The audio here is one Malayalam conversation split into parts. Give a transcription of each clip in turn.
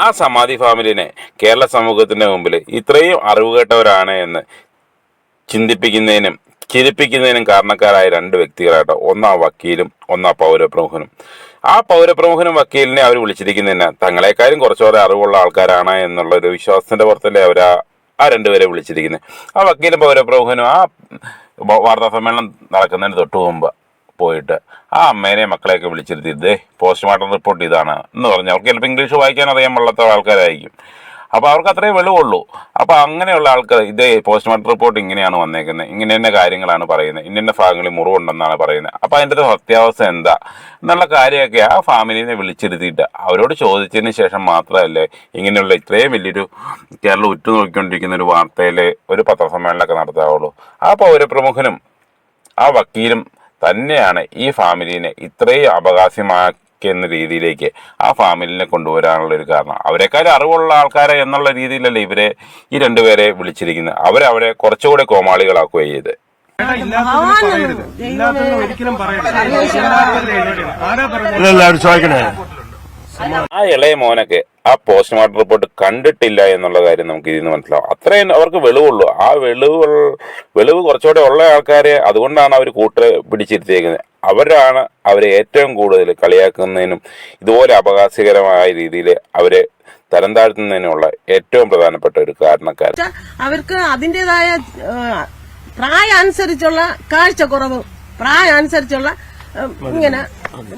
ആ സമാധി ഫാമിലിനെ കേരള സമൂഹത്തിന്റെ മുമ്പിൽ ഇത്രയും അറിവുകേട്ടവരാണ് എന്ന് ചിന്തിപ്പിക്കുന്നതിനും ചിരിപ്പിക്കുന്നതിനും കാരണക്കാരായ രണ്ട് വ്യക്തികളായിട്ട് ഒന്നാ വക്കീലും ഒന്നാ പൗരപ്രമുഖനും. ആ പൗരപ്രമുഖനും വക്കീലിനെ അവർ വിളിച്ചിരിക്കുന്നതിന് തങ്ങളെക്കാരും കുറച്ചുകൂടെ അറിവുള്ള ആൾക്കാരാണ് എന്നുള്ള ഒരു വിശ്വാസത്തിന്റെ പുറത്തല്ലേ അവർ ആ രണ്ടുപേരെ വിളിച്ചിരിക്കുന്നത്. ആ വക്കീലും പൗരപ്രമുഖനും ആ വാർത്താ സമ്മേളനം നടക്കുന്നതിന് തൊട്ട് മുമ്പ് പോയിട്ട് ആ അമ്മേനെ മക്കളെയൊക്കെ വിളിച്ചിരുത്തി ഇതേ പോസ്റ്റ്മോർട്ടം റിപ്പോർട്ട് ഇതാണ് എന്ന് പറഞ്ഞു അവർക്ക് ചിലപ്പോൾ ഇംഗ്ലീഷ് വായിക്കാൻ അറിയാൻ പാടില്ലാത്ത ആൾക്കാരായിരിക്കും. അപ്പോൾ അവർക്ക് അത്രേ വെളിവുള്ളൂ. അപ്പോൾ അങ്ങനെയുള്ള ആൾക്കാർ ഇതേ പോസ്റ്റ്മോർട്ടം റിപ്പോർട്ട് ഇങ്ങനെയാണ് വന്നേക്കുന്നത് ഇങ്ങനെ തന്നെ കാര്യങ്ങളാണ് പറയുന്നത് ഇന്ന ഭാഗങ്ങളിൽ മുറിവുണ്ടെന്നാണ് പറയുന്നത് അപ്പോൾ അതിന്റെ ഒരു സത്യാവസ്ഥ എന്താ? എന്നുള്ള കാര്യമൊക്കെ ആ ഫാമിലിനെ വിളിച്ചിരുത്തിയിട്ട് അവരോട് ചോദിച്ചതിന് ശേഷം മാത്രമല്ലേ ഇങ്ങനെയുള്ള ഇത്രയും വലിയൊരു കേരളം ഉറ്റുനോക്കിക്കൊണ്ടിരിക്കുന്ന ഒരു വാർത്തയിൽ ഒരു പത്രസമ്മേളനമൊക്കെ നടത്താവുള്ളൂ. ആ പൗരപ്രമുഖനും ആ വക്കീലും തന്നെയാണ് ഈ ഫാമിലിനെ ഇത്രയും അപകാസ്യമാക്കുന്ന രീതിയിലേക്ക് ആ ഫാമിലിനെ കൊണ്ടുവരാനുള്ള ഒരു കാരണം. അവരെക്കാൾ അറിവുള്ള ആൾക്കാരെ എന്നുള്ള രീതിയിലല്ലേ ഇവരെ ഈ രണ്ടുപേരെ വിളിച്ചിരിക്കുന്നത്. അവരവരെ കുറച്ചുകൂടെ കോമാളികളാക്കുകയും ചെയ്ത് ഒരിക്കലും പറയരുത്. ആരാ ആ ഇളയ മോനൊക്കെ ആ പോസ്റ്റ്മോർട്ടം റിപ്പോർട്ട് കണ്ടിട്ടില്ല എന്നുള്ള കാര്യം നമുക്ക് ഇതിൽ നിന്ന് മനസ്സിലാവും. അത്രയും അവർക്ക് വെളിവുള്ളൂ. ആ വെളിവ് വെളിവ് കുറച്ചുകൂടെ ഉള്ള ആൾക്കാരെ അതുകൊണ്ടാണ് അവർ കൂട്ട് പിടിച്ചിരുത്തിയേക്കുന്നത്. അവരാണ് അവരെ ഏറ്റവും കൂടുതൽ കളിയാക്കുന്നതിനും ഇതുപോലെ അപകാശകരമായ രീതിയിൽ അവരെ തരം താഴ്ത്തുന്നതിനുള്ള ഏറ്റവും പ്രധാനപ്പെട്ട ഒരു കാരണക്കാരൻ. അവർക്ക് അതിന്റെതായ പ്രായം അനുസരിച്ചുള്ള കാഴ്ചക്കുറവ് പ്രായം അനുസരിച്ചുള്ള ഇങ്ങനെ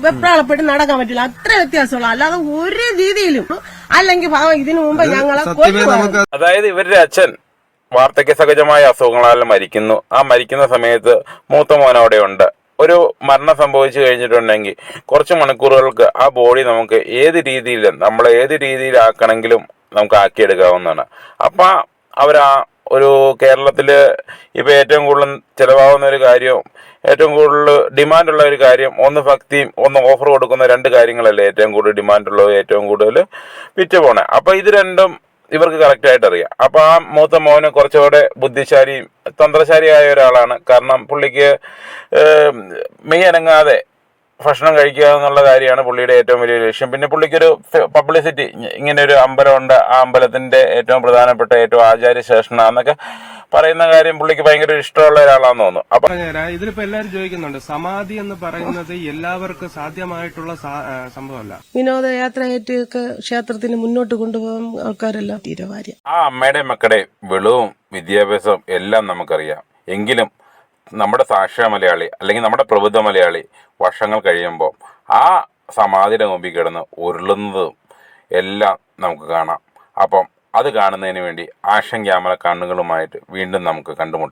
വെപ്രാളപ്പെട്ട് നടക്കാൻ പറ്റില്ല. അത്ര വ്യത്യാസമുള്ള അല്ലാതെ ഒരു രീതിയിലും അല്ലെങ്കിൽ ഭാവം ഇതിനു മുമ്പ് ഞങ്ങളെ കൊല്ലുവായിരുന്നു. അതായത് ഇവരുടെ അച്ഛൻ വാർദ്ധക്യ സഹജമായ അസുഖങ്ങളാൽ മരിക്കുന്നു. ആ മരിക്കുന്ന സമയത്ത് മൂത്ത മോൻ അവിടെ ഉണ്ട്. ഒരു മരണം സംഭവിച്ചു കഴിഞ്ഞിട്ടുണ്ടെങ്കിൽ കുറച്ച് മണിക്കൂറുകൾക്ക് ആ ബോഡി നമുക്ക് ഏത് രീതിയിലും നമ്മൾ ഏത് രീതിയിലാക്കണമെങ്കിലും നമുക്ക് ആക്കിയെടുക്കാവുന്നതാണ്. അപ്പം അവരാ ഒരു കേരളത്തിൽ ഇപ്പം ഏറ്റവും കൂടുതൽ ചിലവാകുന്ന ഒരു കാര്യവും ഏറ്റവും കൂടുതൽ ഡിമാൻഡുള്ള ഒരു കാര്യം ഒന്ന് ഭക്തിയും ഒന്ന് ഓഫർ കൊടുക്കുന്ന രണ്ട് കാര്യങ്ങളല്ലേ ഏറ്റവും കൂടുതൽ ഡിമാൻഡുള്ളത് ഏറ്റവും കൂടുതൽ വിറ്റ് പോണേ. അപ്പോൾ ഇത് രണ്ടും ഇവർക്ക് കറക്റ്റായിട്ട് അറിയാം. അപ്പോൾ ആ മൂത്ത മോന് കുറച്ചുകൂടെ ബുദ്ധിശാലിയും തന്ത്രശാലിയായ ഒരാളാണ്. കാരണം പുള്ളിക്ക് മെയ് അനങ്ങാതെ ഭക്ഷണം കഴിക്കുക എന്നുള്ള കാര്യമാണ് പുള്ളിയുടെ ഏറ്റവും വലിയ ലക്ഷ്യം. പിന്നെ പുള്ളിക്കൊരു പബ്ലിസിറ്റി ഇങ്ങനെ ഒരു അമ്പലമുണ്ട്. ആ അമ്പലത്തിന്റെ ഏറ്റവും പ്രധാനപ്പെട്ട ഏറ്റവും ആചാര്യ ശേഷനാന്നൊക്കെ പറയുന്ന കാര്യം പുള്ളിക്ക് ഭയങ്കര ഇഷ്ടമുള്ള ഒരാളാന്ന് തോന്നുന്നു. അപ്പൊ ഇതിലിപ്പോ എല്ലാരും ചോദിക്കുന്നുണ്ട് സമാധി എന്ന് പറയുന്നത് എല്ലാവർക്കും സാധ്യമായിട്ടുള്ള സംഭവമല്ല. വിനോദയാത്രയായിട്ട് ക്ഷേത്രത്തിന് മുന്നോട്ട് കൊണ്ടുപോകാൻ ആൾക്കാരെല്ലാം തീരുമാനം ആ അമ്മയുടെ മക്കളുടെ വെളിവും വിദ്യാഭ്യാസവും എല്ലാം നമുക്കറിയാം. എങ്കിലും നമ്മുടെ സാക്ഷ്യ മലയാളി അല്ലെങ്കിൽ നമ്മുടെ പ്രബുദ്ധ മലയാളി വർഷങ്ങൾ കഴിയുമ്പോൾ ആ സമാധിയുടെ മുമ്പിൽ കിടന്ന് ഉരുളുന്നതും എല്ലാം നമുക്ക് കാണാം. അപ്പം അത് കാണുന്നതിന് വേണ്ടി ആക്ഷൻ ക്യാമറ കണ്ണുകളുമായിട്ട് വീണ്ടും നമുക്ക് കണ്ടുമുട്ടാം.